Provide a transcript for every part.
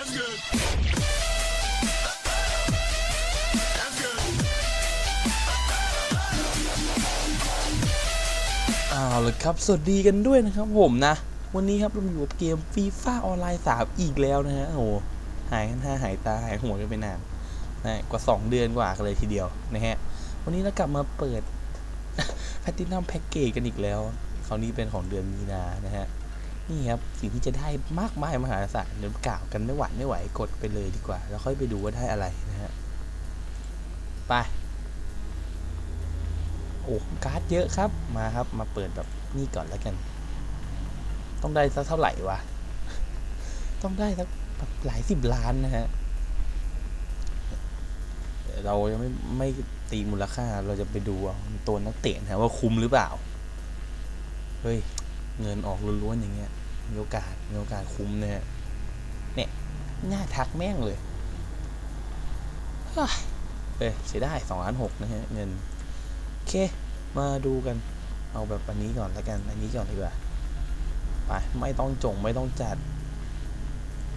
That's good. That's good. เอาละครับ สวัสดีกันด้วยนะครับผมนะ วันนี้ครับเราอยู่กับเกมฟีฟ่าออนไลน์3อีกแล้วนะฮะโอ้โหหายกันห้าหายตาหายหัวกันไปนานนะกว่า 2 เดือนกว่ากันเลยทีเดียวนะฮะ วันนี้เรากลับมาเปิดแพตตินัมแพ็กเกจกันอีกแล้ว คราวนี้เป็นของเดือนมีนานะฮะ นี่ครับสิ่งที่จะได้มากมายมหาศาลเดี๋ยวกล่าวกันไม่หวานไม่ไหวกดไปเลยดีกว่า แล้วค่อยไปดูว่าได้อะไรนะฮะไปโอ้การ์ดเยอะครับมาครับมาเปิดแบบนี่ก่อนแล้วกัน ต้องได้สักเท่าไหร่วะต้องได้สักแบบหลายสิบล้านนะฮะเรายังไม่ไม่ตีมูลค่าเราจะไปดูตัวนักเตะนะว่าคุ้มหรือเปล่า เฮ้ย เงินออกล้วนๆอย่างเงี้ย มีโอกาสมีโอกาสคุ้มนะฮะเนี่ยหน้าทักแม่งเลยเฮ้ยเอ้ยเสียได้สองล้านหกนะฮะเงินโอเค มาดูกันเอาแบบอันนี้ก่อนแล้วกัน อันนี้ก่อนดีกว่าไปไม่ต้องจงไม่ต้องจัด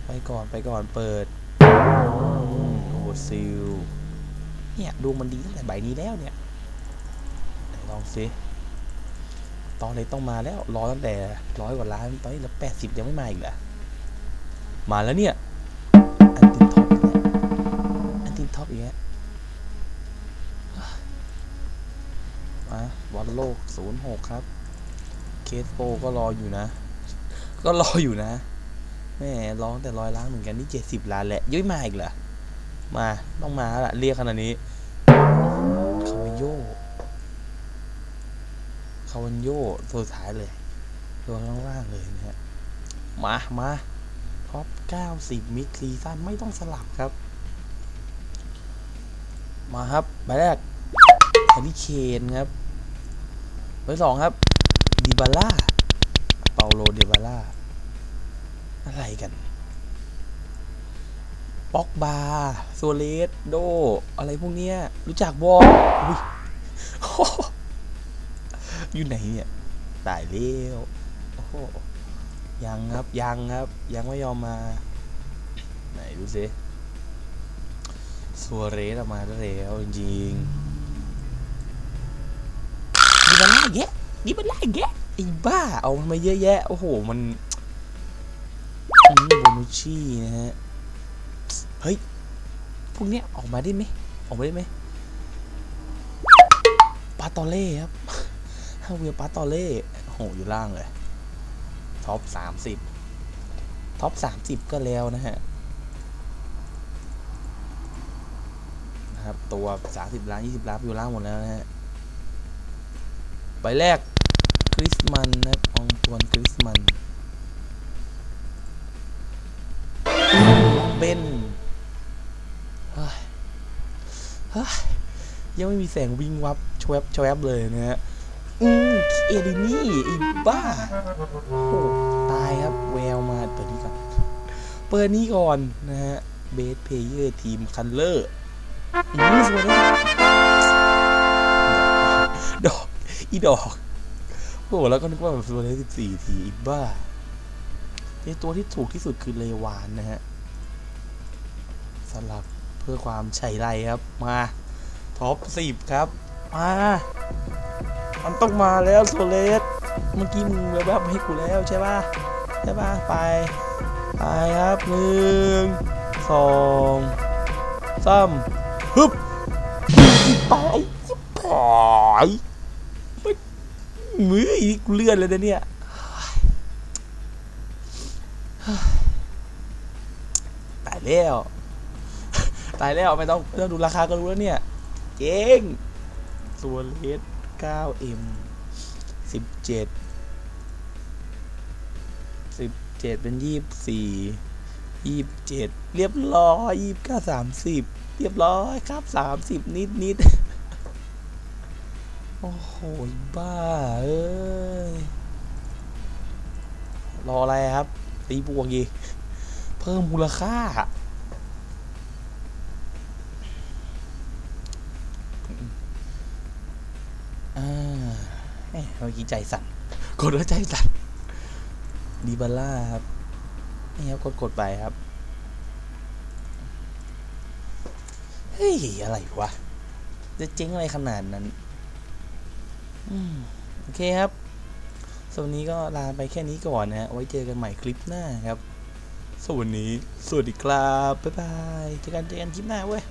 ไปก่อนไปก่อนเปิดโอ้ซิลเนี่ยดวงมันดีตั้งแต่ใบนี้แล้วเนี่ยลองสิ ตอนนี้ต้องมาแล้วรอตั้งแต่ร้อยกว่าล้านตอนนี้เหลือแปดสิบยังไม่มาอีกเหรอมาแล้วเนี่ย อันตินท็อปอันตินท็อปอีกแล้วมาบอลโลก06ครับ เคสโปก็รออยู่นะ ก็รออยู่นะแม่ร้องแต่ร้อยล้านเหมือนกันนี่70ล้านแหละยังไม่มาอีกเหรอมาต้องมาแล้วละเรียกขนาดนี้คาวันโย คาวันโยตัวสุดท้ายเลย ตัวข้างล่างเลยนะฮะ มามาท็อป 90 มิดซีซั่นไม่ต้องสลับครับ มาครับใบแรกแฮร์รี่เคนครับเบสองครับดิบาล่าเปาโลเดบาล่าอะไรกันป็อกบาโซเลส โด อะไรพวกเนี้ย รู้จักบออุ้ย อยู่ไหนเนี่ยตายเร็วโอ้โหยังครับยังครับ ยังไม่ยอมมา ไหนดูสิซัวเรสออกมาแล้วจริงดิบัลล่าแยะดิบัลล่าแยะไอ้บ้า เอามันมาเยอะแยะ โอ้โห มันอืมโบนุชชี่นะฮะ เฮ้ย พวกเนี้ยออกมาได้ไหมออกมาได้ไหมปาตอเล่ครับ เวียปาตอเล่โหอยู่ล่างเลย ท็อปสามสิบท็อปสามสิบก็แล้วนะฮะนะครับ ตัวสามสิบล้านยี่สิบล้านอยู่ล่างหมดแล้วนะฮะใบแรกคริสมันนะครับองตวนคริสมันเป็นเฮ้ยยังไม่มีแสงวิ่งวับชวบชวบเลยนะฮะ อืมเอดินี่ไอีบ้าโอ้ตายครับแววมาเปิดนี้ก่อน เปิดนี้ก่อนนะฮะเบสเพเยอร์ทีมคันเลอร์อืมสวยดอก อีดอกโอ้แล้วก็นึกว่าแบบตัวเลขสิบสี่ทีอีบ้าในตัวที่ถูกที่สุดคือเลวานนะฮะสลับเพื่อความใช่ไรครับ มา ท็อปสิบครับ มา มันต้องมาแล้วโซเลสเมื่อกี้มึงแบบให้กูแล้วใช่ป่ะใช่ป่ะไปไปครับหนึ่งสองสามฮึบตายจิบหายมืออีกกูเลื่อนเลยนะเนี่ยตายแล้วตายแล้วไม่ต้องไม่ต้องดูราคาก็รู้แล้วเนี่ย เจ๊งตัวเลส 9M 17 17 เป็น 24 27 เรียบร้อย29 30 เรียบร้อยครับ 30 นิดนิดโอ้โห บ้า เอ้ย รออะไรครับตีบวกอีก เพิ่มมูลค่า มื่อกี้ใจสั่นกดแล้วใจสั่นดีบาล่าครับนี่ครับกดกดไปครับ เฮ้ย อะไรวะ จะเจ๊งอะไรขนาดนั้นอโอเคครับสวันนี้ก็ลาไปแค่นี้ก่อนนะ ไว้เจอกันใหม่คลิปหน้าครับ สวัสดีสวัสดีครับ บ๊ายบาย เจอกันเจอกันคลิปหน้าเว้ย